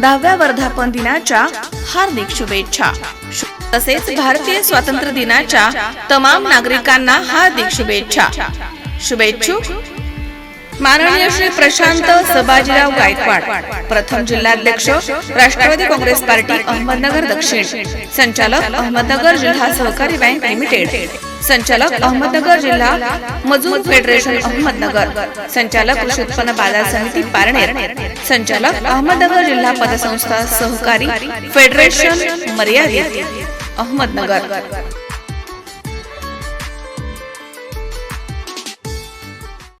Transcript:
दहाव्या वर्धापन दिनाच्या हार्दिक शुभेच्छा. शु- तसेच भारतीय स्वातंत्र्य दिनाच्या तमाम नागरिकांना हार्दिक शुभेच्छा. शुभेच्छुक. माननीय श्री प्रशांत सबाजीराव गायकवाड प्रथम जिल्हाध्यक्ष राष्ट्रवादी काँग्रेस पार्टी अहमदनगर दक्षिण संचालक अहमदनगर जिल्हा सहकारी बँक लिमिटेड संचालक अहमदनगर जिल्हा मजूर फेडरेशन अहमदनगर संचालक कृषी उत्पन्न बाजार समिती पारनेर संचालक अहमदनगर जिल्हा पतसंस्था सहकारी फेडरेशन मर्यादित अहमदनगर.